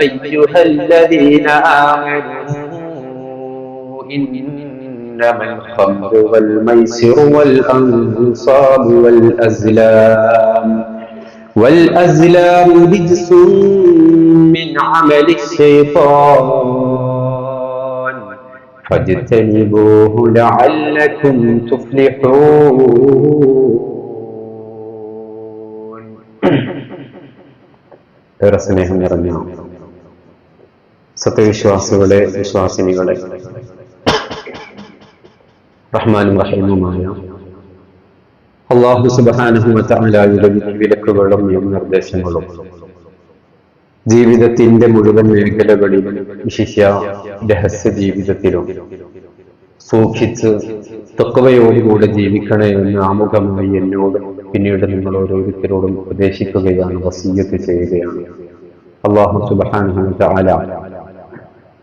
أيها الذين آمنوا إنما الخمر والميسر والأنصاب والأزلام والأزلام رجس من عمل الشيطان فاجتنبوه لعلكم تفلحون ഏറെ സ്നേഹം നിറഞ്ഞ സത്യവിശ്വാസികളെ വിശ്വാസിനികളെ. റഹ്മാനും റഹീമുമായ അള്ളാഹു സുബാനുഹുമത്തായാലും വിലക്കുകളും നിർദ്ദേശങ്ങളും ജീവിതത്തിന്റെ മുഴുവൻ മേഖലകളിലും വിശിഷ്യ രഹസ്യ ജീവിതത്തിലും സൂക്ഷിച്ച് തൊക്കവയോടുകൂടെ ജീവിക്കണേ എന്ന് ആമുഖമായി എന്നോട് പിന്നീട് നിങ്ങൾ ഓരോരുത്തരോടും ഉപദേശിക്കുകയാണ് വസീയത്ത് ചെയ്യുകയാണ്. അള്ളാഹു സുബാനുഹുമത്താല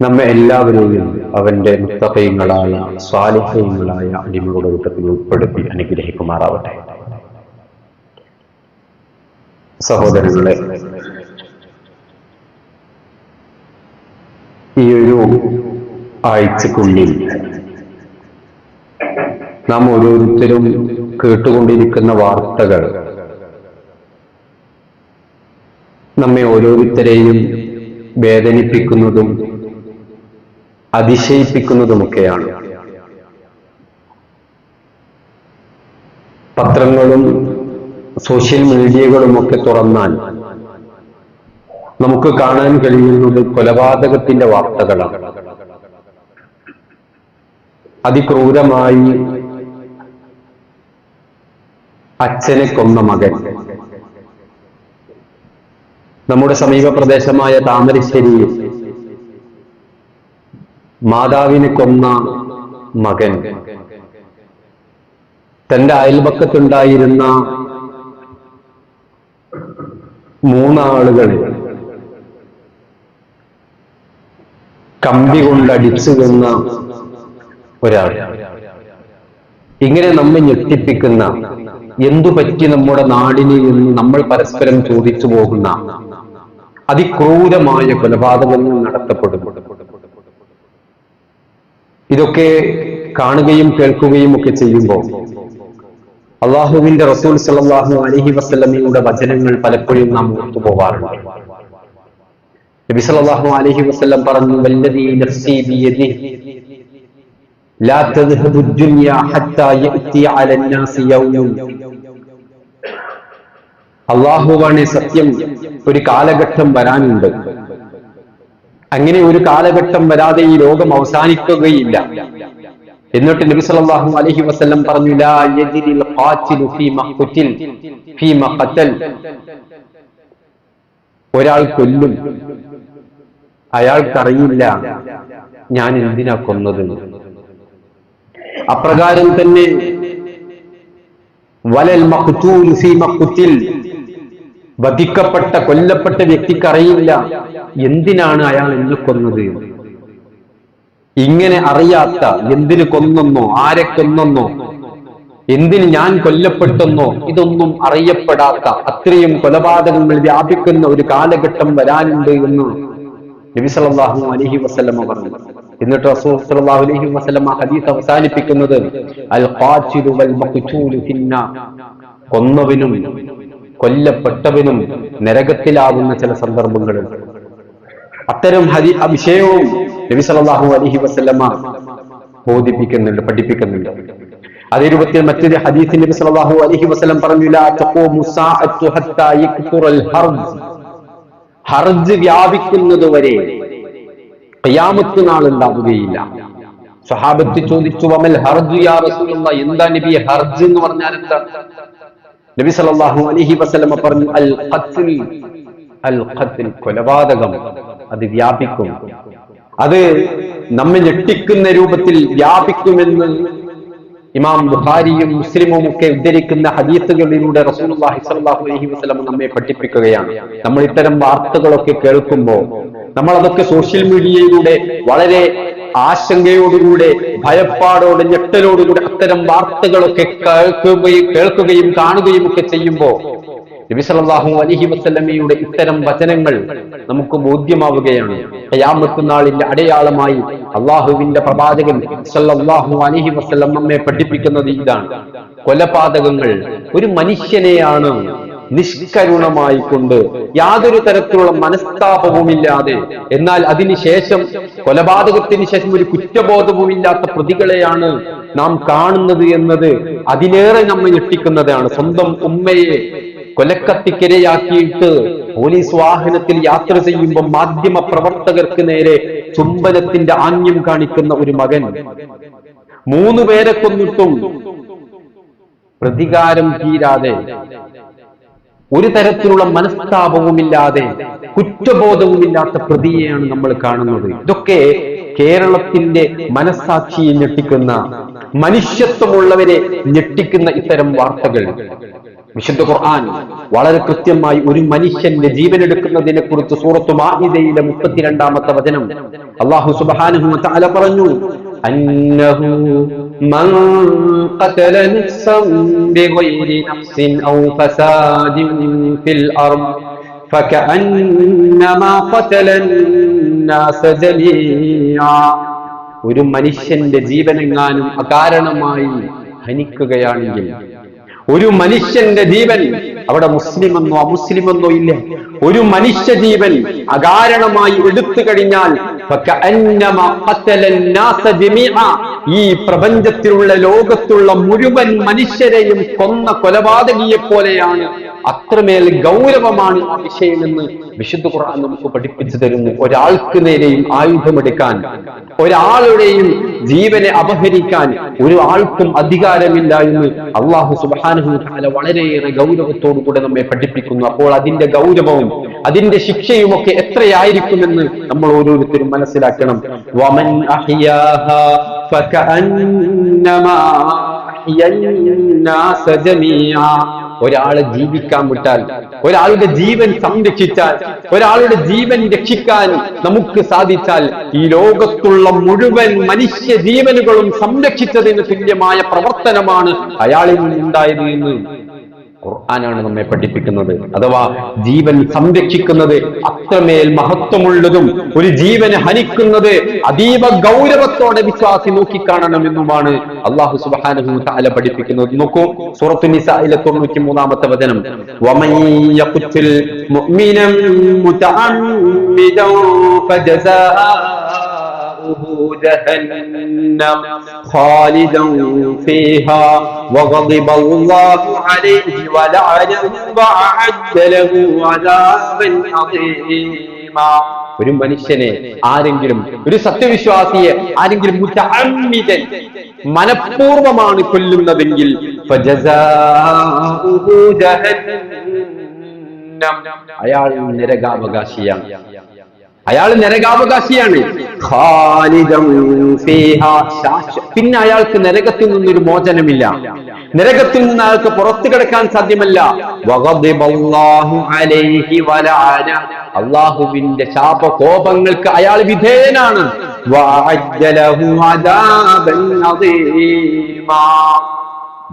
നമ്മെ എല്ലാവരെയും അവന്റെ മുത്തകയങ്ങളായ സ്വാലിഹയങ്ങളായ അടിമകളുടെ കൂട്ടത്തിൽ ഉൾപ്പെടുത്തി അനുഗ്രഹിക്കുമാറാവട്ടെ. സഹോദരങ്ങളെ ഈ ഒരു ആഴ്ചക്കുള്ളിൽ നാം ഓരോരുത്തരും കേട്ടുകൊണ്ടിരിക്കുന്ന വാർത്തകൾ നമ്മെ ഓരോരുത്തരെയും വേദനിപ്പിക്കുന്നതും അതിശയിപ്പിക്കുന്നതുമൊക്കെയാണ്. പത്രങ്ങളും സോഷ്യൽ മീഡിയകളുമൊക്കെ തുറന്നാൽ നമുക്ക് കാണാൻ കഴിയുന്നത് കൊലപാതകത്തിന്റെ വാർത്തകളാണ്. അതിക്രൂരമായി അച്ഛനെ കൊന്ന മകൻ. നമ്മുടെ സമീപ പ്രദേശമായ താമരശ്ശേരിയിൽ മാതാവിനെ കൊന്ന മകൻ. തന്റെ അയൽപക്കത്തുണ്ടായിരുന്ന മൂന്നാളുകൾ കമ്പി കൊണ്ട് അടിച്ചു കൊന്ന ഒരാൾ. ഇങ്ങനെ നമ്മെ ഞെട്ടിപ്പിക്കുന്ന എന്തു പറ്റി നമ്മുടെ നാടിനെ എന്ന് നമ്മൾ പരസ്പരം ചോദിച്ചു പോകുന്ന അതിക്രൂരമായ കൊലപാതകങ്ങൾ നടത്തപ്പെടും ഇതൊക്കെ കാണുകയും കേൾക്കുകയും ഒക്കെ ചെയ്യുമ്പോൾ അള്ളാഹുവിന്റെ റസൂൽ സല്ലല്ലാഹു അലൈഹി വസല്ലമയുടെ വചനങ്ങൾ പലപ്പോഴും നാം ഓർത്തു പോകാറുണ്ട് നബി സല്ലല്ലാഹു അലൈഹി വസല്ലം പറഞ്ഞു വല്ലദീ നഫ്സി ബിയദിഹി ലാ തദ്ഹബു ദുനിയ ഹത്താ യഅതി അല الناس യൗമുൻ അള്ളാഹുവാണ് സത്യം ഒരു കാലഘട്ടം വരാനുണ്ട് അങ്ങനെ ഒരു കാലഘട്ടം വരാതെ ഈ ലോകം അവസാനിക്കുകയില്ല. എന്നിട്ട് നബി സല്ലല്ലാഹു അലൈഹി വസല്ലം പറഞ്ഞു ഖാതിലു ഫീ ഫീ മഖതൽ. ഒരാൾ കൊല്ലും. അയാൾക്കറിയില്ല ഞാൻ എന്തിനാ കൊന്നത്? അപ്രകാരം തന്നെ വലൽ മഖ്തൂൽ ഫീ ഖുതിൽ വധിക്കപ്പെട്ട കൊല്ലപ്പെട്ട വ്യക്തിക്ക് അറിയില്ല എന്തിനാണ് അയാൾ എന്നെ കൊന്നത്? ഇങ്ങനെ അറിയാത്ത എന്തിന് കൊന്നെന്നോ ആരെ കൊന്നെന്നോ എന്തിന് ഞാൻ കൊല്ലപ്പെട്ടെന്നോ ഇതൊന്നും അറിയപ്പെടാത്ത അത്രയും കൊലപാതകങ്ങൾ വ്യാപിക്കുന്ന ഒരു കാലഘട്ടം വരാനുണ്ട് എന്ന് നബി സല്ലല്ലാഹു അലൈഹി വസല്ലമ പറഞ്ഞു. എന്നിട്ട് റസൂൽ സല്ലല്ലാഹു അലൈഹി വസല്ലമ ഹദീസ് അവസാനിപ്പിക്കുന്നത് അൽ ഖാതിലു വൽ കൊന്നവനും കൊല്ലപ്പെട്ടവനും നരകത്തിലാവുന്ന ചില സന്ദർഭങ്ങളുണ്ട് അത്തരം ഹരി നബി സല്ലല്ലാഹു അലൈഹി വസല്ലമ ബോധിപ്പിക്കുന്നുണ്ട് പഠിപ്പിക്കുന്നുണ്ട്. അതേ രൂപത്തിൽ മറ്റൊരു ഹദീസ് നബി സല്ലല്ലാഹു അലൈഹി വസല്ലം പറഞ്ഞു ഹർജ് വ്യാപിക്കുന്നത് വരെ ഖിയാമത്ത് നാൾ ഉണ്ടാവുകയില്ല. സ്വഹാബത്ത് ചോദിച്ചു വമൽ ഹർജ് യാ റസൂലുള്ള? എന്താ നബി ഹർജ് എന്ന് പറഞ്ഞാൽ എന്താ? നബി സല്ലല്ലാഹു അലൈഹി വസല്ലമ പറഞ്ഞു അൽ ഖത്ൽ അൽ ഖത്ൽ കൊലപാതകം അത് വ്യാപിക്കും. അത് നമ്മെ ഞെട്ടിക്കുന്ന രൂപത്തിൽ വ്യാപിക്കുമെന്ന് ഇമാം ബുഹാരിയും മുസ്ലിമും ഒക്കെ ഉദ്ധരിക്കുന്ന ഹദീസുകളിലൂടെ റസൂലുള്ളാഹി അലൈഹി വസല്ലം നമ്മെ പഠിപ്പിക്കുകയാണ്. നമ്മൾ ഇത്തരം വാർത്തകളൊക്കെ കേൾക്കുമ്പോൾ നമ്മൾ അതൊക്കെ സോഷ്യൽ മീഡിയയിലൂടെ വളരെ ആശങ്കയോടുകൂടെ ഭയപ്പാടോടെ ഞെട്ടലോടുകൂടെ അത്തരം വാർത്തകളൊക്കെ കേൾക്കുകയും കേൾക്കുകയും കാണുകയും ഒക്കെ ചെയ്യുമ്പോൾ നബി സല്ലല്ലാഹു അലൈഹി വസല്ലമയുടെ ഇത്തരം വചനങ്ങൾ നമുക്ക് ബോധ്യമാവുകയാണ്. ഖിയാമത്ത് നാളിന്റെ അടയാളമായി അള്ളാഹുവിന്റെ പ്രവാചകൻ സല്ലാഹു അലഹി വസ്ലം നമ്മെ പഠിപ്പിക്കുന്നത് ഇതാണ്. കൊലപാതകങ്ങൾ ഒരു മനുഷ്യനെയാണ് നിഷ്കരുണമായി കൊണ്ട് യാതൊരു തരത്തിലുള്ള മനസ്താപവുമില്ലാതെ എന്നാൽ അതിനുശേഷം കൊലപാതകത്തിന് ശേഷം ഒരു കുറ്റബോധവുമില്ലാത്ത പ്രതികളെയാണ് നാം കാണുന്നത് എന്നത് അതിലേറെ നമ്മെ ഞെട്ടിക്കുന്നതാണ്. സ്വന്തം ഉമ്മയെ കൊലക്കത്തിക്കിരയാക്കിയിട്ട് പോലീസ് വാഹനത്തിൽ യാത്ര ചെയ്യുമ്പോൾ മാധ്യമ പ്രവർത്തകർക്ക് നേരെ ചുംബനത്തിന്റെ ആംഗ്യം കാണിക്കുന്ന ഒരു മകൻ. മൂന്ന് പേരെ കൊന്നിട്ടും പ്രതികാരം തീരാതെ ഒരു തരത്തിലുള്ള മനസ്താപവുമില്ലാതെ കുറ്റബോധവുമില്ലാത്ത പ്രതിയെയാണ് നമ്മൾ കാണുന്നത്. ഇതൊക്കെ കേരളത്തിന്റെ മനസ്സാക്ഷിയെ ഞെട്ടിക്കുന്ന മനുഷ്യത്വമുള്ളവരെ ഞെട്ടിക്കുന്ന ഇത്തരം വാർത്തകൾ. വിശുദ്ധ ഖുർആൻ വളരെ കൃത്യമായി ഒരു മനുഷ്യന്റെ ജീവൻ എടുക്കുന്നതിനെ കുറിച്ച് സൂറത്തു മാഹിദയിലെ മുപ്പത്തിരണ്ടാമത്തെ വചനം അള്ളാഹു സുബ്ഹാനഹു വ തആല പറഞ്ഞു അന്നഹു മൻ ഖതല നഫ്സൻ ബിഗൈരി നഫ്സിൻ ഔ ഫസാദിൻ ഫിൽ അർദ് فكأنما قتل الناس جميعا ഒരു മനുഷ്യന്റെ ജീവനെങ്ങാനും അകാരണമായി ഹനിക്കുകയാണെങ്കിൽ ഒരു മനുഷ്യന്റെ ജീവൻ അവിടെ മുസ്ലിമെന്നോ അമുസ്ലിമെന്നോ ഇല്ല ഒരു മനുഷ്യ ജീവൻ അകാരണമായി എടുത്തു കഴിഞ്ഞാൽ. ഈ പ്രപഞ്ചത്തിലുള്ള ലോകത്തുള്ള മുഴുവൻ മനുഷ്യരെയും കൊന്ന കൊലപാതകിയെ പോലെയാണ് അത്രമേൽ ഗൗരവമാണ് ആ വിഷയമെന്ന് വിശുദ്ധ ഖുർആൻ നമുക്ക് പഠിപ്പിച്ചു തരുന്നു. ഒരാൾക്ക് നേരെയും ആയുധമെടുക്കാൻ ഒരാളുടെയും ജീവനെ അപഹരിക്കാൻ ഒരു ആൾക്കും അധികാരമില്ല എന്ന് അള്ളാഹു സുബ്ഹാനഹു തആല വളരെയേറെ ഗൗരവത്തോടു കൂടെ നമ്മെ പഠിപ്പിക്കുന്നു. അപ്പോൾ അതിന്റെ ഗൗരവവും അതിന്റെ ശിക്ഷയും ഒക്കെ എത്രയായിരിക്കുമെന്ന് നമ്മൾ ഓരോരുത്തരും മനസ്സിലാക്കണം. വമൻ ജമീഅ ഒരാളെ ജീവിക്കാൻ വിട്ടാൽ ഒരാളുടെ ജീവൻ സംരക്ഷിച്ചാൽ ഒരാളുടെ ജീവൻ രക്ഷിക്കാൻ നമുക്ക് സാധിച്ചാൽ ഈ ലോകത്തുള്ള മുഴുവൻ മനുഷ്യ ജീവനുകളും സംരക്ഷിച്ചതിന് തുല്യമായ പ്രവർത്തനമാണ് അയാളിൽ നിന്നുണ്ടായത് എന്ന്. ഖുർആനാണ് നമ്മെ പഠിപ്പിക്കുന്നത്. അഥവാ ജീവൻ സംരക്ഷിക്കുന്നത് അത്രമേൽ മഹത്വമുള്ളതും ഒരു ജീവനെ ഹനിക്കുന്നത് അതീവ ഗൗരവത്തോടെ വിശ്വാസി നോക്കിക്കാണണം എന്നുമാണ് അള്ളാഹു സുബ്ഹാനഹു തആല പഠിപ്പിക്കുന്നത്. നോക്കൂ സൂറത്തു നിസായിലെ തൊണ്ണൂറ്റി മൂന്നാമത്തെ വചനം. മുതഅമ്മിദൻ فجزاؤه جهنم خالدا فيها وغضب الله عليه ولعنه وأعد له عذابا عظيما ഒരു മനുഷ്യനെ ആരെങ്കിലും ഒരു സത്യവിശ്വാസിയെ ആരെങ്കിലും മുതഅമ്മിദൻ മനഃപൂർവമാണ് കൊല്ലുന്നതെങ്കിൽ ഫജസാഉഹു ജഹന്നം അയാൾ നരകാവകാശിയാണ് അയാൾ നരകാവകാശിയാണ്. പിന്നെ അയാൾക്ക് നരകത്തിൽ നിന്നൊരു മോചനമില്ല. നരകത്തിൽ നിന്ന് അയാൾക്ക് പുറത്തു കിടക്കാൻ സാധ്യമല്ല. അള്ളാഹുവിന്റെ ശാപ കോപങ്ങൾക്ക് അയാൾ വിധേയനാണ്.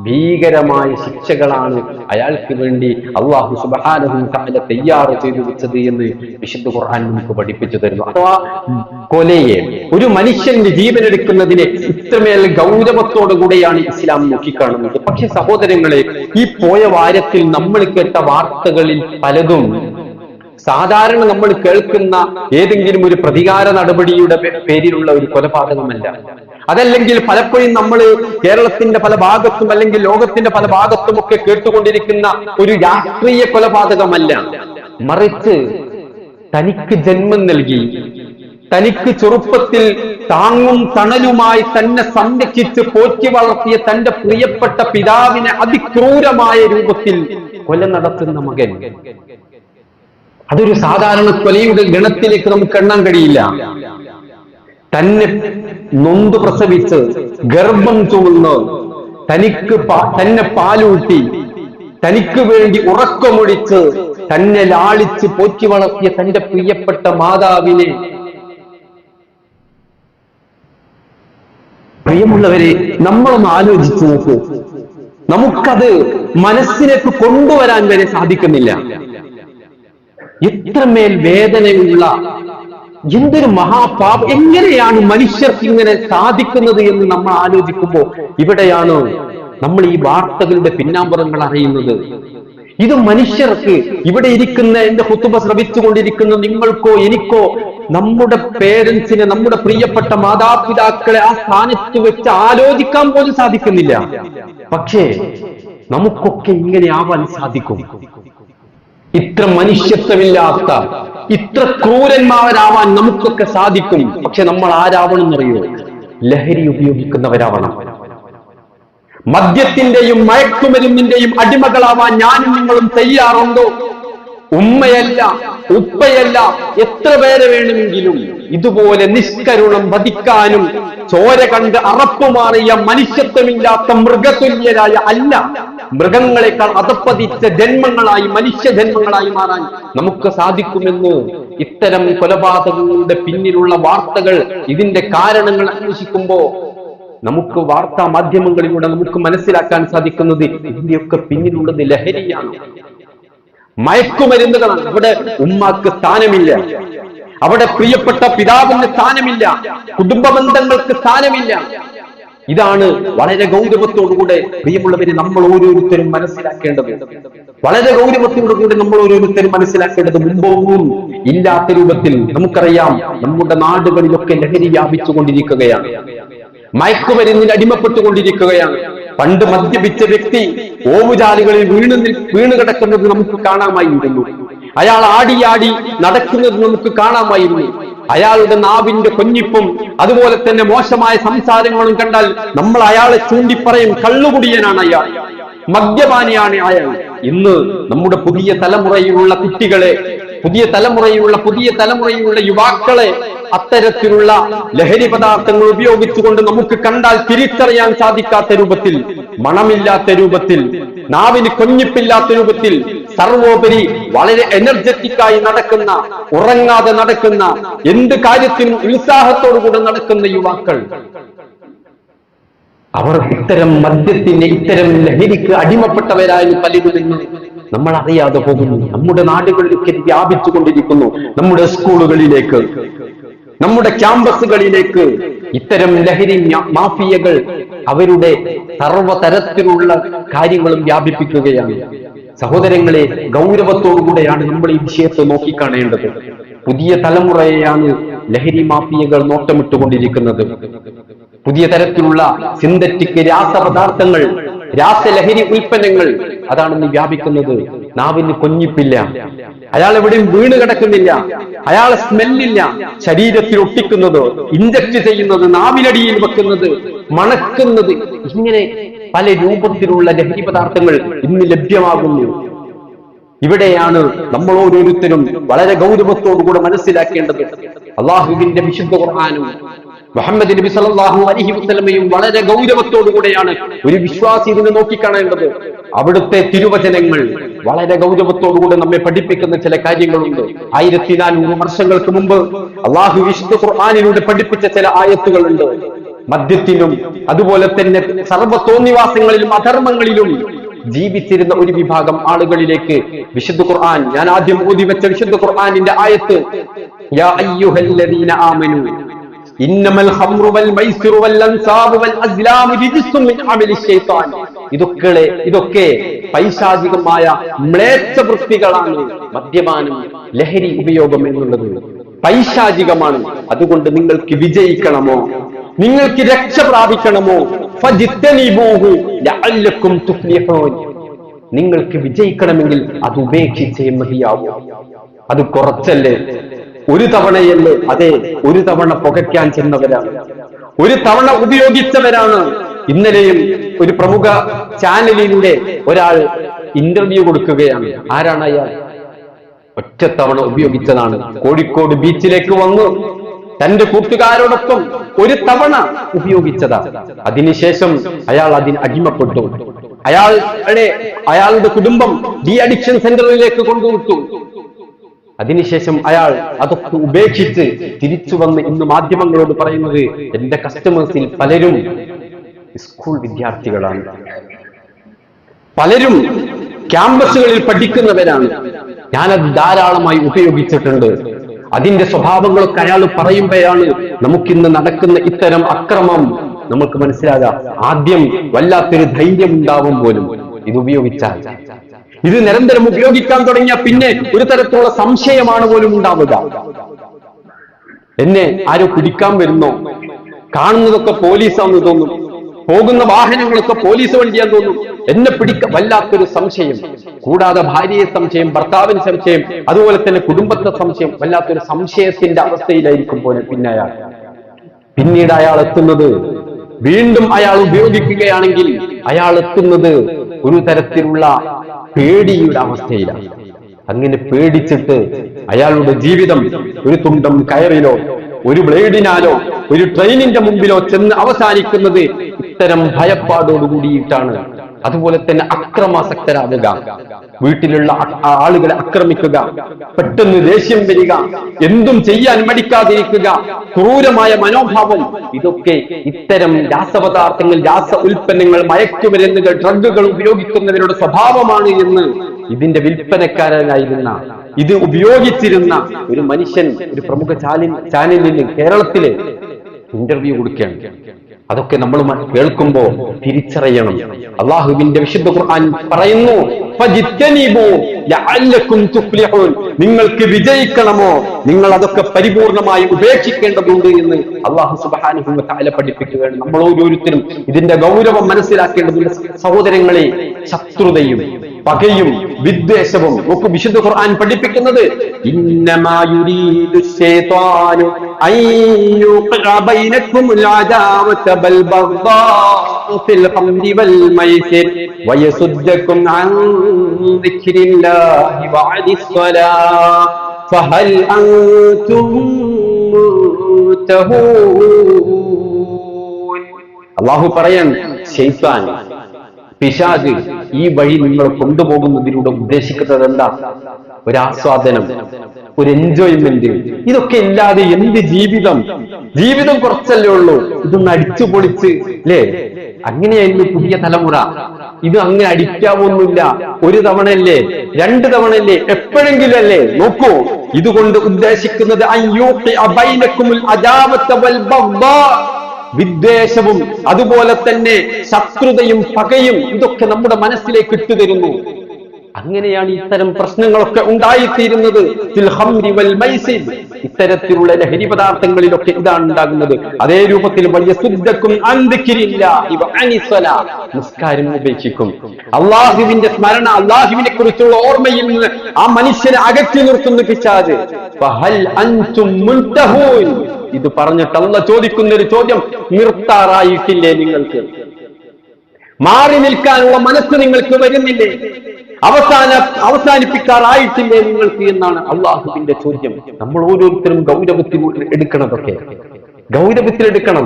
ഭീകരമായ ശിക്ഷകളാണ് അയാൾക്ക് വേണ്ടി അള്ളാഹു സുബഹാനഹും തആല തയ്യാറ് ചെയ്തു വെച്ചത് എന്ന് വിശുദ്ധ ഖുർആൻ നമുക്ക് പഠിപ്പിച്ചു തരുന്നു. അഥവാ കൊലയെ ഒരു മനുഷ്യന്റെ ജീവൻ എടുക്കുന്നതിനെ ഇത്രമേൽ ഗൗരവത്തോടു കൂടെയാണ് ഇസ്ലാം നോക്കിക്കാണുന്നത്. പക്ഷെ സഹോദരങ്ങളെ ഈ പോയ വാരത്തിൽ നമ്മൾ കേട്ട വാർത്തകളിൽ പലതും സാധാരണ നമ്മൾ കേൾക്കുന്ന ഏതെങ്കിലും ഒരു പ്രതികാര നടപടിയുടെ പേരിലുള്ള ഒരു കൊലപാതകമല്ല. അതല്ലെങ്കിൽ പലപ്പോഴും നമ്മൾ കേരളത്തിന്റെ പല ഭാഗത്തും അല്ലെങ്കിൽ ലോകത്തിന്റെ പല ഭാഗത്തും ഒക്കെ കേട്ടുകൊണ്ടിരിക്കുന്ന ഒരു രാഷ്ട്രീയ കൊലപാതകമല്ല. മറിച്ച് തനിക്ക് ജന്മം നൽകി തനിക്ക് ചെറുപ്പത്തിൽ താങ്ങും തണലുമായി തന്നെ സംരക്ഷിച്ച് പോറ്റി വളർത്തിയ തന്റെ പ്രിയപ്പെട്ട പിതാവിനെ അതിക്രൂരമായ രൂപത്തിൽ കൊല നടത്തുന്ന മകൻ. അതൊരു സാധാരണ കൊലയുടെ ഗണത്തിലേക്ക് നമുക്ക് എണ്ണാൻ കഴിയില്ല. തന്നെ നൊന്തു പ്രസവിച്ച് ഗർഭം ചുമന്ന് തനിക്ക് തന്നെ പാലൂട്ടി തനിക്ക് വേണ്ടി ഉറക്കമൊഴിച്ച് തന്നെ ലാളിച്ച് പോറ്റി വളർത്തിയ തന്റെ പ്രിയപ്പെട്ട മാതാവിനെ. പ്രിയമുള്ളവരെ നമ്മളൊന്ന് ആലോചിച്ചു നോക്കൂ. നമുക്കത് മനസ്സിലേക്ക് കൊണ്ടുവരാൻ വരെ സാധിക്കുന്നില്ല. ഇത്രമേൽ വേദനയുള്ള എന്തൊരു മഹാപാപം? എങ്ങനെയാണ് മനുഷ്യർക്ക് ഇങ്ങനെ സാധിക്കുന്നത് എന്ന് നമ്മൾ ആലോചിക്കുമ്പോൾ ഇവിടെയാണ് നമ്മൾ ഈ വാർത്തകളുടെ പിന്നാമ്പുറങ്ങൾ അറിയുന്നത്. ഇത് മനുഷ്യർക്ക് ഇവിടെ ഇരിക്കുന്ന എന്റെ കുത്തുബ ശ്രമിച്ചുകൊണ്ടിരിക്കുന്ന നിങ്ങൾക്കോ എനിക്കോ നമ്മുടെ പേരൻസിനെ നമ്മുടെ പ്രിയപ്പെട്ട മാതാപിതാക്കളെ ആ സ്ഥാനത്ത് വെച്ച് ആലോചിക്കാൻ പോലും സാധിക്കുന്നില്ല. പക്ഷേ നമുക്കൊക്കെ ഇങ്ങനെ ആവാൻ സാധിക്കും. ഇത്ര മനുഷ്യത്വമില്ലാത്ത ഇത്ര ക്രൂരന്മാരാവാൻ നമുക്കൊക്കെ സാധിക്കും. പക്ഷെ നമ്മൾ ആരാവണം എന്നറിയോ ലഹരി ഉപയോഗിക്കുന്നവരാവണം. മദ്യത്തിന്റെയും മയക്കുമരുന്നിന്റെയും അടിമകളാവാൻ ഞാനും നിങ്ങളും തയ്യാറുണ്ടോ? ഉമ്മയല്ല ഉപ്പയല്ല എത്ര പേരെ വേണമെങ്കിലും ഇതുപോലെ നിഷ്കരുണം വധിക്കാനും ചോര കണ്ട് അറപ്പുമാറിയ മനുഷ്യത്വമില്ലാത്ത മൃഗതുല്യരായ അല്ല. മൃഗങ്ങളെക്കാൾ അതപ്പതിച്ച ജന്മങ്ങളായി മനുഷ്യജന്മങ്ങളായി മാറാൻ നമുക്ക് സാധിക്കുമെന്ന്? ഇത്തരം കൊലപാതകങ്ങളുടെ പിന്നിലുള്ള വാർത്തകൾ ഇതിന്റെ കാരണങ്ങൾ അന്വേഷിക്കുമ്പോ നമുക്ക് വാർത്താ മാധ്യമങ്ങളിലൂടെ നമുക്ക് മനസ്സിലാക്കാൻ സാധിക്കുന്നത് ഇതിന്റെയൊക്കെ പിന്നിലുള്ളത് ലഹരിയാണ്. മയക്കുമരുന്നുകളാണ്. അവിടെ ഉമ്മാക്ക് സ്ഥാനമില്ല. അവിടെ പ്രിയപ്പെട്ട പിതാവിന് സ്ഥാനമില്ല. കുടുംബ ബന്ധങ്ങൾക്ക് സ്ഥാനമില്ല. ഇതാണ് വളരെ ഗൗരവത്തോടുകൂടെ പ്രിയമുള്ളവരെ നമ്മൾ ഓരോരുത്തരും മനസ്സിലാക്കേണ്ടത്. വളരെ ഗൗരവത്തോടുകൂടെ നമ്മൾ ഓരോരുത്തരും മനസ്സിലാക്കേണ്ടത് മുമ്പൊന്നും ഇല്ലാത്ത രൂപത്തിൽ നമുക്കറിയാം നമ്മുടെ നാടുകളിലൊക്കെ ലഹരി വ്യാപിച്ചുകൊണ്ടിരിക്കുകയാണ്. മയക്കുമരുന്നിന് അടിമപ്പെട്ടുകൊണ്ടിരിക്കുകയാണ്. പണ്ട് മദ്യപിച്ച വ്യക്തി ഓവുചാലുകളിൽ വീണ് വീണ് കിടക്കുന്നത് നമുക്ക് കാണാമായിരുന്നു. അയാൾ ആടിയാടി നടക്കുന്നത് നമുക്ക് കാണാമായിരുന്നു. അയാളുടെ നാവിന്റെ കൊഞ്ഞിപ്പും അതുപോലെ തന്നെ മോശമായ സംസാരങ്ങളും കണ്ടാൽ നമ്മൾ അയാളെ ചൂണ്ടിപ്പറയും കള്ളുകുടിയനാണ് അയാൾ. മദ്യപാനിയാണ് അയാൾ. ഇന്ന് നമ്മുടെ പുതിയ തലമുറയിലുള്ള കുട്ടികളെ പുതിയ തലമുറയിലുള്ള പുതിയ തലമുറയിലുള്ള യുവാക്കളെ അത്തരത്തിലുള്ള ലഹരി പദാർത്ഥങ്ങൾ ഉപയോഗിച്ചുകൊണ്ട് നമുക്ക് കണ്ടാൽ തിരിച്ചറിയാൻ സാധിക്കാത്ത രൂപത്തിൽ മണമില്ലാത്ത രൂപത്തിൽ നാവിന് കൊഞ്ഞിപ്പില്ലാത്ത രൂപത്തിൽ സർവോപരി വളരെ എനർജറ്റിക്കായി നടക്കുന്ന ഉറങ്ങാതെ നടക്കുന്ന എന്ത് കാര്യത്തിനും ഉത്സാഹത്തോടുകൂടെ നടക്കുന്ന യുവാക്കൾ. അവർ ഇത്തരം മദ്യത്തിന് ഇത്തരം ലഹരിക്ക് അടിമപ്പെട്ടവരായി പലരും നമ്മൾ അറിയാതെ പോകുന്നു. നമ്മുടെ നാടുകളിലേക്ക് വ്യാപിച്ചു കൊണ്ടിരിക്കുന്നു നമ്മുടെ സ്കൂളുകളിലേക്ക് നമ്മുടെ ക്യാമ്പസുകളിലേക്ക് ഇത്തരം ലഹരി മാഫിയകൾ അവരുടെ സർവതരത്തിലുള്ള കാര്യങ്ങളും വ്യാപിപ്പിക്കുകയാണ്. സഹോദരങ്ങളെ ഗൗരവത്തോടുകൂടെയാണ് നമ്മൾ ഈ വിഷയത്തെ നോക്കിക്കാണേണ്ടത്. പുതിയ തലമുറയെയാണ് ലഹരി മാഫിയകൾ നോട്ടമിട്ടുകൊണ്ടിരിക്കുന്നത്. പുതിയ തരത്തിലുള്ള സിന്തറ്റിക് രാസപദാർത്ഥങ്ങൾ രാസലഹരി ഉൽപ്പന്നങ്ങൾ. അതാണ് ഇന്ന് വ്യാപിക്കുന്നത്. നാവിന് കൊഞ്ഞിപ്പില്ല. അയാൾ എവിടെയും വീണ് കിടക്കുന്നില്ല. അയാളെ സ്മെല്ലില്ല. ശരീരത്തിൽ ഒട്ടിക്കുന്നത് ഇഞ്ചക്ട് ചെയ്യുന്നത് നാവിനടിയിൽ വെക്കുന്നത് മണക്കുന്നത്. ഇങ്ങനെ പല രൂപത്തിലുള്ള ലഹരി പദാർത്ഥങ്ങൾ ഇന്ന് ലഭ്യമാകുന്നു. ഇവിടെയാണ് നമ്മൾ ഓരോരുത്തരും വളരെ ഗൗരവത്തോടുകൂടെ മനസ്സിലാക്കേണ്ടത്. അള്ളാഹുവിന്റെ വിശുദ്ധ ഖുർആാനും മുഹമ്മദ് നബി സല്ലല്ലാഹു അലൈഹി വസല്ലമയും വളരെ ഗൗരവത്തോടുകൂടെയാണ് ഒരു വിശ്വാസി ഇതിനെ നോക്കിക്കാണേണ്ടത്. അവിടുത്തെ തിരുവചനങ്ങൾ വളരെ ഗൗരവത്തോടുകൂടെ നമ്മെ പഠിപ്പിക്കുന്ന ചില കാര്യങ്ങളുണ്ട്. ആയിരത്തി നാനൂറ് വർഷങ്ങൾക്ക് മുമ്പ് അള്ളാഹു വിശുദ്ധ ഖുർആാനിലൂടെ പഠിപ്പിച്ച ചില ആയത്തുകളുണ്ട്. മദ്യത്തിനും അതുപോലെ തന്നെ സർവ തോന്നിവാസങ്ങളിലും അധർമ്മങ്ങളിലും ജീവിച്ചിരുന്ന ഒരു വിഭാഗം ആളുകളിലേക്ക് വിശുദ്ധ ഖുർആൻ ഞാൻ ആദ്യം ഊതി വെച്ച വിശുദ്ധ ഖുർആനിന്റെ ആയത്ത് യാ അയ്യുഹല്ലദീന ഇതൊക്കെ ഇതൊക്കെ പൈശാചികമായ മ്ലേച്ഛ വൃത്തികളാണ് മദ്യപാനം ലഹരി ഉപയോഗം എന്നുള്ളത്. പൈശാചികമാണ്. അതുകൊണ്ട് നിങ്ങൾക്ക് വിജയിക്കണമോ? നിങ്ങൾക്ക് രക്ഷ പ്രാപിക്കണമോ? നിങ്ങൾക്ക് വിജയിക്കണമെങ്കിൽ അത് ഉപേക്ഷിച്ചേ മതിയാവും. അത് കുറച്ചല്ലേ? ഒരു തവണയല്ലേ അതെ ഒരു തവണ പുകയ്ക്കാൻ ചെന്നവരാണ്. ഒരു തവണ ഉപയോഗിച്ചവരാണ്. ഇന്നലെയും ഒരു പ്രമുഖ ചാനലിലൂടെ ഒരാൾ ഇന്റർവ്യൂ കൊടുക്കുകയാണ്. ആരാണ് അയാൾ? ഒറ്റ തവണ ഉപയോഗിച്ചതാണ്. കോഴിക്കോട് ബീച്ചിലേക്ക് വന്നു. തന്റെ കൂട്ടുകാരോടൊപ്പം ഒരു തവണ ഉപയോഗിച്ചതാ. അതിനുശേഷം അയാൾ അതിന് അടിമപ്പെട്ടു. അയാളുടെ അയാളുടെ കുടുംബം ഡി അഡിക്ഷൻ സെന്ററിലേക്ക് കൊണ്ടുവിട്ടു. അതിനുശേഷം അയാൾ അതൊക്കെ ഉപേക്ഷിച്ച് തിരിച്ചു വന്ന് ഇന്ന് മാധ്യമങ്ങളോട് പറയുന്നത് എന്റെ കസ്റ്റമേഴ്സിൽ പലരും സ്കൂൾ വിദ്യാർത്ഥികളാണ്. പലരും ക്യാമ്പസുകളിൽ പഠിക്കുന്നവരാണ്. ഞാനത് ധാരാളമായി ഉപയോഗിച്ചിട്ടുണ്ട്. അതിന്റെ സ്വഭാവങ്ങളൊക്കെ അയാൾ പറയുമ്പോഴാണ് നമുക്കിന്ന് നടക്കുന്ന ഇത്തരം അക്രമം നമുക്ക് മനസ്സിലാകാം. ആദ്യം വല്ലാത്തൊരു ധൈര്യം ഉണ്ടാവും പോലും. ഇത് ഉപയോഗിച്ചാൽ ഇത് നിരന്തരം ഉപയോഗിക്കാൻ തുടങ്ങിയ പിന്നെ ഒരു തരത്തിലുള്ള സംശയമാണ് പോലും ഉണ്ടാവുക. എന്നെ ആരോ പിടിക്കാൻ വരുന്നോ? കാണുന്നതൊക്കെ പോലീസാന്ന് തോന്നും. പോകുന്ന വാഹനങ്ങളൊക്കെ പോലീസ് വണ്ടിയാന്ന് തോന്നും. എന്നെ പിടിക്ക വല്ലാത്തൊരു സംശയം. കൂടാതെ ഭാര്യയെ സംശയം ഭർത്താവിന് സംശയം അതുപോലെ തന്നെ കുടുംബത്തെ സംശയം വല്ലാത്തൊരു സംശയത്തിന്റെ അവസ്ഥയിലായിരിക്കും പോലെ പിന്നെ അയാൾ. പിന്നീട് അയാൾ എത്തുന്നത് വീണ്ടും അയാൾ ഉപയോഗിക്കുകയാണെങ്കിൽ അയാൾ എത്തുന്നത് ഒരു തരത്തിലുള്ള പേടിയുടെ അവസ്ഥയിലാണ് അങ്ങനെ പേടിച്ചിട്ട് അയാളുടെ ജീവിതം ഒരു തുണ്ടം കയറിലോ ഒരു ബ്ലേഡിനാലോ ഒരു ട്രെയിനിന്റെ മുമ്പിലോ ചെന്ന് അവസാനിക്കുന്നത് ഇത്തരം ഭയപ്പാടോട് കൂടിയിട്ടാണ് അതുപോലെ തന്നെ അക്രമാസക്തരാകുക. വീട്ടിലുള്ള ആളുകളെ ആക്രമിക്കുക. പെട്ടെന്ന് ദേഷ്യം വരിക. എന്തും ചെയ്യാൻ മടിക്കാതിരിക്കുക. ക്രൂരമായ മനോഭാവം. ഇതൊക്കെ ഇത്തരം രാസപദാർത്ഥങ്ങൾ രാസ ഉൽപ്പന്നങ്ങൾ മയക്കുമരുന്നുകൾ ഡ്രഗുകൾ ഉപയോഗിക്കുന്നവരുടെ സ്വഭാവമാണ് എന്ന് ഇതിന്റെ വിൽപ്പനക്കാരനായിരുന്ന ഇത് ഉപയോഗിച്ചിരുന്ന ഒരു മനുഷ്യൻ ഒരു പ്രമുഖ ചാനലിന് കേരളത്തിലെ ഇന്റർവ്യൂ കൊടുക്കുകയാണ്. അതൊക്കെ നമ്മൾ കേൾക്കുമ്പോൾ തിരിച്ചറിയണം. അള്ളാഹുവിന്റെ വിശുദ്ധ ഖുർആൻ പറയുന്നു. നിങ്ങൾക്ക് വിജയിക്കണമോ? നിങ്ങൾ അതൊക്കെ പരിപൂർണമായി ഉപേക്ഷിക്കേണ്ടതുണ്ട് എന്ന് അള്ളാഹു സുബ്ഹാനഹു താല പഠിപ്പിക്കുകയാണ്. നമ്മൾ ഓരോരുത്തരും ഇതിന്റെ ഗൗരവം മനസ്സിലാക്കേണ്ടതുണ്ട് സഹോദരങ്ങളെ ശത്രുതയും. പകയും വിദ്വേഷവും ഒക്കെ വിശുദ്ധ ഖുർആൻ പഠിപ്പിക്കുന്നത് അള്ളാഹു പറയാൻ ശൈത്താൻ പിശാജ് ഈ വഴി നിങ്ങൾ കൊണ്ടുപോകുന്നതിലൂടെ ഉദ്ദേശിക്കുന്നത് എന്താ ഒരു ആസ്വാദനം ഒരു എൻജോയ്മെന്റ് ഇതൊക്കെ ഇല്ലാതെ എന്ത് ജീവിതം? ജീവിതം കുറച്ചല്ലേ ഉള്ളൂ. ഇതൊന്ന് അടിച്ചു പൊളിച്ച് അല്ലേ അങ്ങനെയായിരുന്നു പുതിയ തലമുറ. ഇത് അങ്ങനെ അടിക്കാവൊന്നുമില്ല. ഒരു തവണയല്ലേ? രണ്ട് തവണയല്ലേ? എപ്പോഴെങ്കിലും അല്ലേ? നോക്കൂ. ഇതുകൊണ്ട് ഉദ്ദേശിക്കുന്നത് വിദ്വേഷവും അതുപോലെ തന്നെ ശത്രുതയും പകയും ഇതൊക്കെ നമ്മുടെ മനസ്സിലേക്ക് ഇട്ടുതരുന്നു അങ്ങനെയാണ് ഇത്തരം പ്രശ്നങ്ങളൊക്കെ ഉണ്ടായിത്തീരുന്നത്. ഇത്തരത്തിലുള്ള ലഹരി പദാർത്ഥങ്ങളിലൊക്കെ ഇതാണ് ഉണ്ടാകുന്നത്. അതേ രൂപത്തിൽ വലിയ ശുദ്ധക്കും നിസ്കാരം ഉപേക്ഷിക്കും. അള്ളാഹുവിന്റെ സ്മരണ അള്ളാഹുവിനെ കുറിച്ചുള്ള ഓർമ്മയിൽ നിന്ന് ആ മനുഷ്യനെ അകറ്റി നിർത്തുന്ന പിശാജ്. ഇത് പറഞ്ഞിട്ടല്ല ചോദിക്കുന്ന ഒരു ചോദ്യം. നിർത്താറായിട്ടില്ലേ നിങ്ങൾക്ക്? മാറി നിൽക്കാനുള്ള മനസ്സ് നിങ്ങൾക്ക് വരുന്നില്ലേ? അവസാന അവസാനിപ്പിക്കാറായിട്ടില്ലേ നിങ്ങൾക്ക് എന്നാണ് അള്ളാഹുവിന്റെ ചോദ്യം. നമ്മൾ ഓരോരുത്തരും ഗൗരവത്തിൽ എടുക്കണതൊക്കെ. ഗൗരവത്തിൽ എടുക്കണം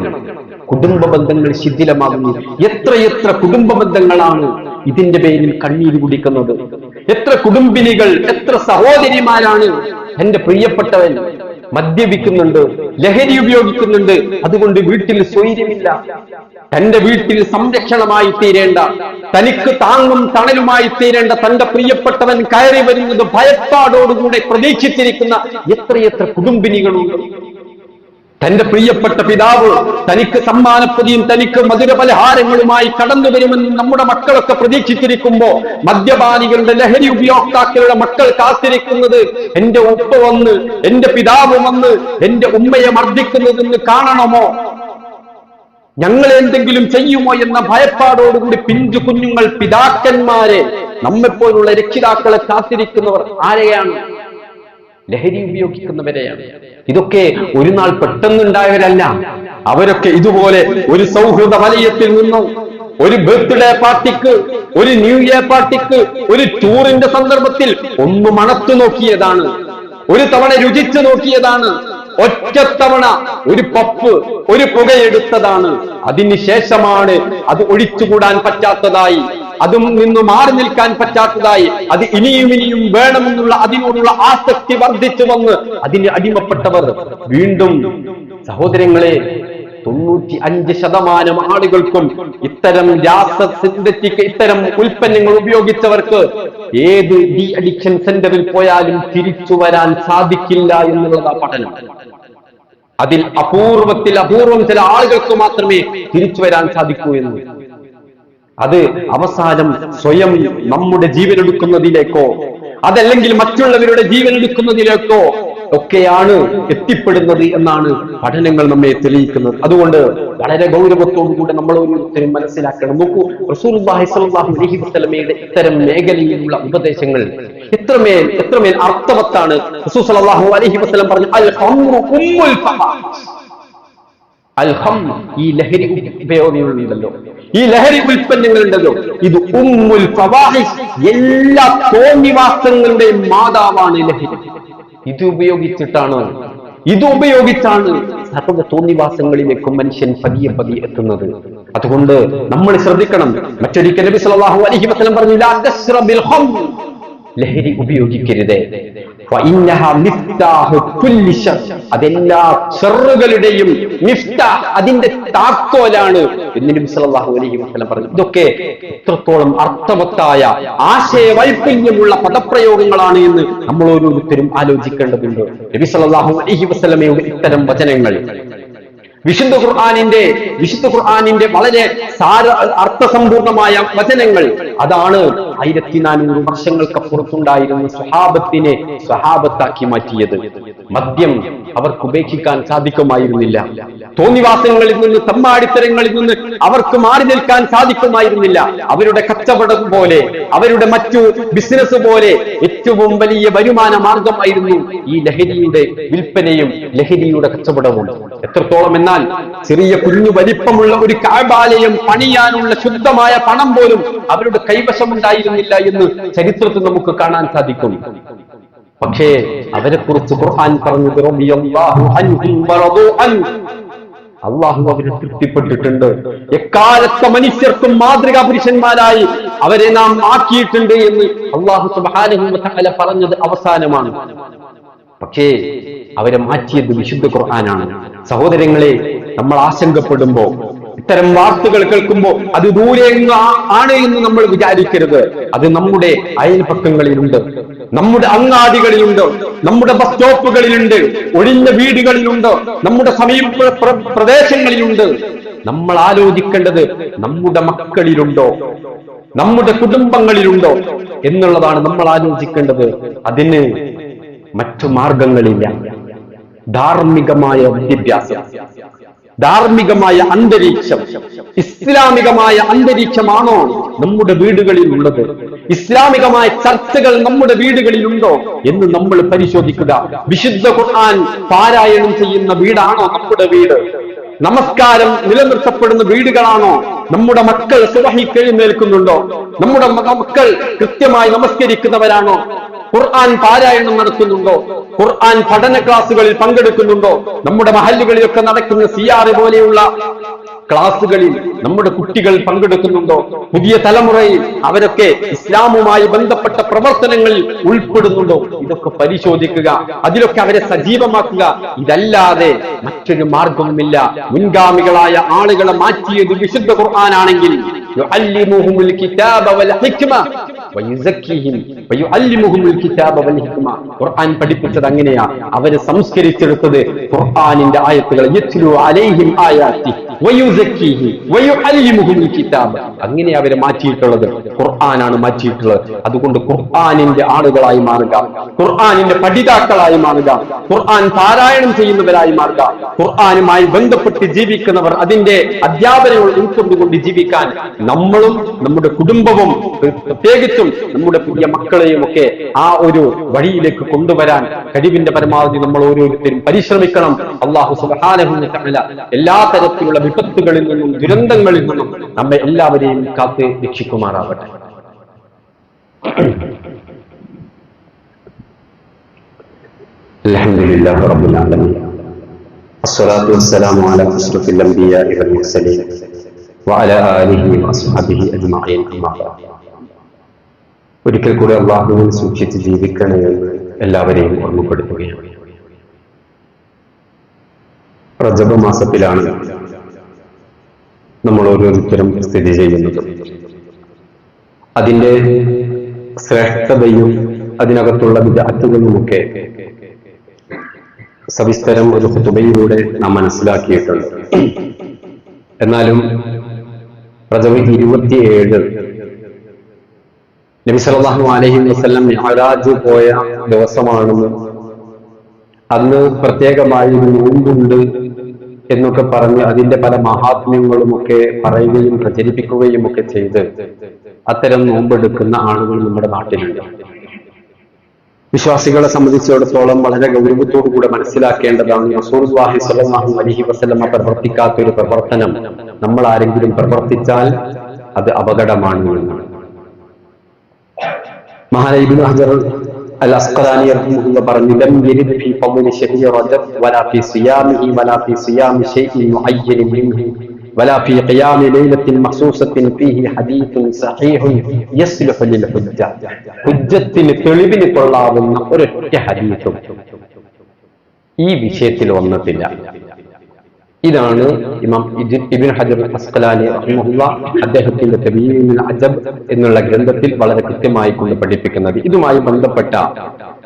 കുടുംബ ബന്ധങ്ങൾ ശിഥിലമാകുന്നു. എത്രയെത്ര കുടുംബ ബന്ധങ്ങളാണ് ഇതിന്റെ പേരിൽ കണ്ണീര് കുടിക്കുന്നത്. എത്ര കുടുംബിനികൾ എത്ര സഹോദരിമാരാണ് എന്റെ പ്രിയപ്പെട്ടവൻ മദ്യപിക്കുന്നുണ്ട് ലഹരി ഉപയോഗിക്കുന്നുണ്ട്. അതുകൊണ്ട് വീട്ടിൽ സ്വൈര്യമില്ല. തന്റെ വീട്ടിൽ സംരക്ഷണമായി തീരേണ്ട തനിക്ക് താങ്ങും തണലുമായി തീരേണ്ട തന്റെ പ്രിയപ്പെട്ടവൻ കയറി വരുന്നത് ഭയപ്പാടോടുകൂടെ പ്രതീക്ഷിച്ചിരിക്കുന്ന എത്രയെത്ര കുടുംബിനികളുണ്ട്. തന്റെ പ്രിയപ്പെട്ട പിതാവ് തനിക്ക് സമ്മാനപ്പൊതിയും തനിക്ക് മധുരപലഹാരങ്ങളുമായി കടന്നു വരുമെന്ന് നമ്മുടെ മക്കളൊക്കെ പ്രതീക്ഷിച്ചിരിക്കുമ്പോ മദ്യപാനികളുടെ ലഹരി ഉപയോക്താക്കളുടെ മക്കൾ കാത്തിരിക്കുന്നത് എന്റെ ഉപ്പ വന്ന് എന്റെ പിതാവ് വന്ന് എന്റെ ഉമ്മയെ മർദ്ദിക്കുന്നതെന്ന് കാണണമോ? ഞങ്ങൾ എന്തെങ്കിലും ചെയ്യുമോ എന്ന ഭയപ്പാടോടുകൂടി പിഞ്ചു കുഞ്ഞുങ്ങൾ പിതാക്കന്മാരെ നമ്മെപ്പോലുള്ള രക്ഷിതാക്കളെ കാത്തിരിക്കുന്നവർ ആരെയാണ്? ലഹരി ഉപയോഗിക്കുന്നവരെയാണ്. ഇതൊക്കെ ഒരു നാൾ പെട്ടെന്നുണ്ടായവരല്ല. അവരൊക്കെ ഇതുപോലെ ഒരു സൗഹൃദ വലയത്തിൽ നിന്നും ഒരു ബർത്ത്ഡേ പാർട്ടിക്ക് ഒരു ന്യൂ ഇയർ പാർട്ടിക്ക് ഒരു ടൂറിന്റെ സന്ദർഭത്തിൽ ഒന്ന് മണത്തു നോക്കിയതാണ്. ഒരു തവണ രുചിച്ചു നോക്കിയതാണ്. ഒറ്റത്തവണ ഒരു പപ്പ് ഒരു പുകയെടുത്തതാണ്. അതിനുശേഷമാണ് അത് ഒഴിച്ചുകൂടാൻ പറ്റാത്തതായി. അതും നിന്ന് മാറി നിൽക്കാൻ പറ്റാത്തതായി. അത് ഇനിയും ഇനിയും വേണമെന്നുള്ള അതിനോടുള്ള ആസക്തി വർദ്ധിച്ചു വന്ന് അതിന് അടിമപ്പെട്ടവർ വീണ്ടും സഹോദരങ്ങളെ തൊണ്ണൂറ്റി അഞ്ച് ശതമാനം ആളുകൾക്കും ഇത്തരം രാസ സിന്തറ്റിക് ഇത്തരം ഉൽപ്പന്നങ്ങൾ ഉപയോഗിച്ചവർക്ക് ഏത് ഡി അഡിക്ഷൻ സെന്ററിൽ പോയാലും തിരിച്ചു വരാൻ സാധിക്കില്ല എന്നുള്ളതാ പഠനം. അതിൽ അപൂർവത്തിൽ അപൂർവം ചില ആളുകൾക്ക് മാത്രമേ തിരിച്ചു വരാൻ സാധിക്കൂ എന്ന്. അത് അവസാനം സ്വയം നമ്മുടെ ജീവൻ എടുക്കുന്നതിലേക്കോ അതല്ലെങ്കിൽ മറ്റുള്ളവരുടെ ജീവൻ എടുക്കുന്നതിലേക്കോ ഒക്കെയാണ് എത്തിപ്പെടുന്നത് എന്നാണ് പഠനങ്ങൾ നമ്മെ തെളിയിക്കുന്നത്. അതുകൊണ്ട് വളരെ ഗൗരവത്തോടുകൂടെ നമ്മൾ ഓരോരുത്തരും മനസ്സിലാക്കണം. നോക്കൂ അലൈഹി വസല്ലമയുടെ ഇത്തരം മേഖലയിലുള്ള ഉപദേശങ്ങൾ എത്രമേൽ എത്രമേൽ അർത്ഥവത്താണ്. റസൂൽ സലാഹു അലൈഹി വസല്ലം പറഞ്ഞു അൽ ഈ ലഹരി ഉപയോഗങ്ങളുണ്ടല്ലോ ഈ ലഹരി ഉൽപ്പന്നങ്ങളുണ്ടല്ലോ. ഇത് ഉമ്മുൽ ഫവാഹിഷ്. എല്ലാ തോന്നിവാസങ്ങളുടെയും മാതാവാണ് ലഹരി. ഇത് ഉപയോഗിച്ചിട്ടാണ്. ഇത് ഉപയോഗിച്ചാണ് സർവ തോന്നിവാസങ്ങളിലേക്കും മനുഷ്യൻ പതിയെ പതിയെ എത്തുന്നത്. അതുകൊണ്ട് നമ്മൾ ശ്രദ്ധിക്കണം. മറ്റൊരിക്കൽ നബി സല്ലല്ലാഹു അലൈഹി വസല്ലം പറഞ്ഞു ലഹരി ഉപയോഗിക്കരുത്. അതെല്ലാ ചെറുകളുടെയും അതിന്റെ താക്കോലാണ് എന്ന് നബി സല്ലല്ലാഹു അലൈഹി വസല്ലം പറഞ്ഞു. ഇതൊക്കെ എത്രത്തോളം അർത്ഥവത്തായ ആശയവൈപല്യമുള്ള പദപ്രയോഗങ്ങളാണ് എന്ന് നമ്മൾ ഓരോരുത്തരും ആലോചിക്കേണ്ടതുണ്ട്. നബി സല്ലല്ലാഹു അലൈഹി വസല്ലമയുടെ ഇത്തരം വചനങ്ങൾ വിശുദ്ധ ഖുർആാനിന്റെ വിശുദ്ധ ഖുർആാനിന്റെ വളരെ സാര അർത്ഥസമ്പൂർണമായ വചനങ്ങൾ. അതാണ് ആയിരത്തി നാനൂറ് വർഷങ്ങൾക്കപ്പുറത്തുണ്ടായിരുന്ന സ്വഹാബത്തിനെ സ്വഹാബത്താക്കി മാറ്റിയത്. മദ്യം അവർക്ക് ഉപേക്ഷിക്കാൻ സാധിക്കുമായിരുന്നില്ല. തോന്നിവാസങ്ങളിൽ നിന്ന് തമ്മാടിത്തരങ്ങളിൽ നിന്ന് അവർക്ക് മാറി നിൽക്കാൻ സാധിക്കുമായിരുന്നില്ല. അവരുടെ കച്ചവടം പോലെ അവരുടെ മറ്റു ബിസിനസ് പോലെ ഏറ്റവും വലിയ വരുമാന മാർഗമായിരുന്നു ഈ ലഹരിയുടെ വിൽപ്പനയും ലഹരിയുടെ കച്ചവടവും. എത്രത്തോളം എന്നാൽ ചെറിയ കുഞ്ഞു വലിപ്പമുള്ള ഒരു കാബാലയം പണിയാനുള്ള ശുദ്ധമായ പണം പോലും അവരുടെ കൈവശമുണ്ടായിരുന്നില്ല എന്ന് ചരിത്രത്തിൽ നമുക്ക് കാണാൻ സാധിക്കും. പക്ഷേ അവരെ കുറിച്ച് ഖുർആൻ പറഞ്ഞു. അള്ളാഹു അവരെ തൃപ്തിപ്പെട്ടിട്ടുണ്ട്. എക്കാലത്തെ മനുഷ്യർക്കും മാതൃകാ പുരുഷന്മാരായി അവരെ നാം ആക്കിയിട്ടുണ്ട് എന്ന് അള്ളാഹു തആല പറഞ്ഞത് അവസാനമാണ്. പക്ഷേ അവരെ മാറ്റിയത് വിശുദ്ധ ഖുർആനാണ്. സഹോദരങ്ങളെ നമ്മൾ ആശങ്കപ്പെടുമ്പോ ഇത്തരം വാർത്തകൾ കേൾക്കുമ്പോൾ അത് ദൂരെ ആണ് എന്ന് നമ്മൾ വിചാരിക്കരുത്. അത് നമ്മുടെ അയൽപക്കങ്ങളിലുണ്ട് നമ്മുടെ അങ്ങാടികളിലുണ്ട് നമ്മുടെ ബസ് സ്റ്റോപ്പുകളിലുണ്ട് ഒഴിഞ്ഞ വീടുകളിലുണ്ട് നമ്മുടെ സമീപ പ്രദേശങ്ങളിലുണ്ട്. നമ്മൾ ആലോചിക്കേണ്ടത് നമ്മുടെ മക്കളിലുണ്ടോ നമ്മുടെ കുടുംബങ്ങളിലുണ്ടോ എന്നുള്ളതാണ് നമ്മൾ ആലോചിക്കേണ്ടത്. അതിന് മറ്റു മാർഗങ്ങളില്ല. ധാർമ്മികമായ വിദ്യാഭ്യാസം. ധാർമ്മികമായ അന്തരീക്ഷം. ഇസ്ലാമികമായ അന്തരീക്ഷമാണോ നമ്മുടെ വീടുകളിൽ ഉള്ളത് ഇസ്ലാമികമായ ചർച്ചകൾ നമ്മുടെ വീടുകളിലുണ്ടോ എന്ന് നമ്മൾ പരിശോധിക്കുക. വിശുദ്ധ ഖുർആൻ പാരായണം ചെയ്യുന്ന വീടാണോ നമ്മുടെ വീട്? നമസ്കാരം നിലനിർത്തപ്പെടുന്ന വീടുകളാണോ നമ്മുടെ മക്കൾ സുബഹിക്ക് കഴിഞ്ഞേൽക്കുന്നുണ്ടോ നമ്മുടെ മക്കൾ കൃത്യമായി നമസ്കരിക്കുന്നവരാണോ? ഖുർആൻ പാരായണം നടത്തുന്നുണ്ടോ? ഖുർആൻ പഠന ക്ലാസ്സുകളിൽ പങ്കെടുക്കുന്നുണ്ടോ? നമ്മുടെ മഹല്ലുകളിലൊക്കെ നടക്കുന്ന സിയാറ് പോലെയുള്ള ക്ലാസ്സുകളിൽ നമ്മുടെ കുട്ടികൾ പങ്കെടുക്കുന്നുണ്ടോ? പുതിയ തലമുറയിൽ അവരൊക്കെ ഇസ്ലാമുമായി ബന്ധപ്പെട്ട പ്രവർത്തനങ്ങളിൽ ഉൾപ്പെടുന്നുണ്ടോ? ഇതൊക്കെ പരിശോധിക്കുക. അതിലൊക്കെ അവരെ സജീവമാക്കുക. ഇതല്ലാതെ മറ്റൊരു മാർഗവുമില്ല. മുൻഗാമികളായ ആളുകളെ മാറ്റിയത് വിശുദ്ധ ഖുർആനാണെങ്കിൽ ഖുർആൻ പഠിപ്പിച്ചത് അങ്ങനെയാ. അവരെ സംസ്കരിച്ചെടുത്തത് ഖുർആാനിന്റെ ആയത്തുകൾ അങ്ങനെ അവരെ മാറ്റിയിട്ടുള്ളത്. ഖുർആനാണ് മാറ്റിയിട്ടുള്ളത്. അതുകൊണ്ട് ഖുർആാനിന്റെ ആളുകളായി മാറുക. ഖുർആാനിന്റെ പഠിതാക്കളായി മാറുക. ഖുർആൻ പാരായണം ചെയ്യുന്നവരായി മാറുക. ഖുർആാനുമായി ബന്ധപ്പെട്ട് ജീവിക്കുന്നവർ അതിന്റെ അധ്യാപനങ്ങൾ ഉൾക്കൊണ്ടുകൊണ്ട് ജീവിക്കാൻ നമ്മളും നമ്മുടെ കുടുംബവും പ്രത്യേകിച്ചും നമ്മുടെ പുതിയ മക്കളെയും ഒക്കെ ആ ഒരു വഴിയിലേക്ക് കൊണ്ടുവരാൻ കഴിവിന്റെ പരമാവധി നമ്മൾ ഓരോരുത്തരും പരിശ്രമിക്കണം. അള്ളാഹു തആല എല്ലാ തരത്തിലുള്ള വിപത്തുകളിൽ നിന്നും ദുരന്തങ്ങളിൽ നിന്നും നമ്മെ എല്ലാവരെയും കാത്ത് രക്ഷിക്കുമാറാവട്ടെ الحمد لله رب العالمين الصلاة والسلام على أشرف الأنبياء والمرسلين وعلى آله وأصحابه أجمعين أما بعد ഒരിക്കൽ കൂടി അള്ളാഹുവിൽ സൂക്ഷിച്ച് ജീവിക്കണേ എന്ന് എല്ലാവരെയും ഓർമ്മപ്പെടുത്തുകയാണ് റജബ് മാസത്തിലാണ് നമ്മൾ ഓരോരുത്തരും സ്ഥിതി ചെയ്യുന്നത്. അതിന്റെ ശ്രേഷ്ഠതയും അതിനകത്തുള്ള വിദഗ്ധകളുമൊക്കെ സവിസ്തരം ഒരു ഹുതുബയിലൂടെ നാം മനസ്സിലാക്കിയിട്ടുണ്ട്. എന്നാലും പ്രഥമ ഇരുപത്തിയേഴ് നബി സല്ലല്ലാഹു അലൈഹി വസല്ലം മിഅ്റാജ് പോയ ദിവസമാണെന്ന് അന്ന് പ്രത്യേകമായി നോമ്പുണ്ട്. എന്നൊക്കെ പറഞ്ഞ് അതിന്റെ പല മഹാത്മ്യങ്ങളും ഒക്കെ പറയുകയും പ്രചരിപ്പിക്കുകയും ഒക്കെ ചെയ്ത് അത്തരം നോമ്പെടുക്കുന്ന ആളുകൾ നമ്മുടെ നാട്ടിലുണ്ട്. വിശ്വാസികളെ സംബന്ധിച്ചിടത്തോളം വളരെ ഗൗരവത്തോടു കൂടെ മനസ്സിലാക്കേണ്ടതാണ് റസൂർവാഹി സ്വല്ലല്ലാഹു അലൈഹി വസല്ലമ പ്രവർത്തിക്കാത്ത ഒരു പ്രവർത്തനം നമ്മൾ ആരെങ്കിലും പ്രവർത്തിച്ചാൽ അത് അപകടമാണ്. എന്നാണ് ഹജർ അൽ അസ്കലാനി റഹിമഹുല്ല പറഞ്ഞു ലം യരിദ് ഫി വലാ ഫി സിയാമിഹി വലാ ഫി സിയാമി ശൈഇൻ മുഅയ്യനിൻ മിൻഹു ولا في قيام ليلة مخصوصة فيه حديث صحيح يصلح للحجة. حجة തെളിവിന് കൊള്ളാവുന്ന ഒരൊറ്റ ഹദീസും ഈ വിഷയത്തിൽ വന്നിട്ടില്ല ഇതാണ് ഇമാം ഇബിൻ ഹജർ അസ്കലാലി അഹമ്മ അദ്ദേഹത്തിന്റെ തബീനുൽ അജബ് എന്നുള്ള ഗ്രന്ഥത്തിൽ വളരെ കൃത്യമായി കൊണ്ട് പഠിപ്പിക്കുന്നത്. ഇതുമായി ബന്ധപ്പെട്ട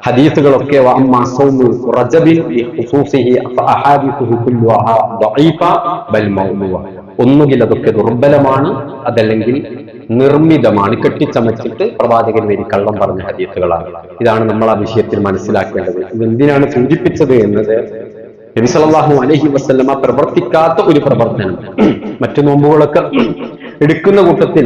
ഹദീസുകളൊക്കെ ഒന്നുകിൽ അതൊക്കെ ദുർബലമാണ് അതല്ലെങ്കിൽ നിർമ്മിതമാണ്. കെട്ടിച്ചമച്ചിട്ട് പ്രവാചകൻ വരി കള്ളം പറഞ്ഞ ഹദീസുകളാണ്. ഇതാണ് നമ്മൾ ആ വിഷയത്തിൽ മനസ്സിലാക്കേണ്ടത്. ഇത് എന്തിനാണ് സൂചിപ്പിച്ചത് എന്നത് നബി സല്ലല്ലാഹു അലൈഹി വസല്ലമ പ്രവർത്തിക്കാത്ത ഒരു പ്രവർത്തനം. മറ്റു നോമ്പുകളൊക്കെ എടുക്കുന്ന കൂട്ടത്തിൽ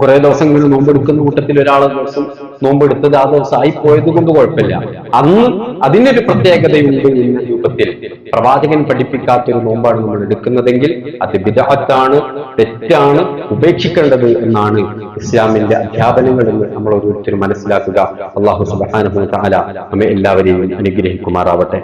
കുറെ ദിവസങ്ങളിൽ നോമ്പെടുക്കുന്ന കൂട്ടത്തിൽ ഒരാൾ ദിവസം നോമ്പെടുത്തത് ആ ദിവസം ആയി പോയത് കൊണ്ട് കുഴപ്പമില്ല. അന്ന് അതിനൊരു പ്രത്യേകതയുണ്ട് എന്ന രൂപത്തിൽ പ്രവാചകൻ പഠിപ്പിക്കാത്ത ഒരു നോമ്പാണ് നമ്മൾ എടുക്കുന്നതെങ്കിൽ അത് വിദഗ്ധാണ് തെറ്റാണ് ഉപേക്ഷിക്കേണ്ടത് എന്നാണ് ഇസ്ലാമിന്റെ അധ്യാപനങ്ങൾ എന്ന് നമ്മൾ ഓരോരുത്തരും മനസ്സിലാക്കുക. അള്ളാഹു സുബ്ഹാനഹു വ നമ്മെ എല്ലാവരെയും അനുഗ്രഹിക്കുമാറാവട്ടെ.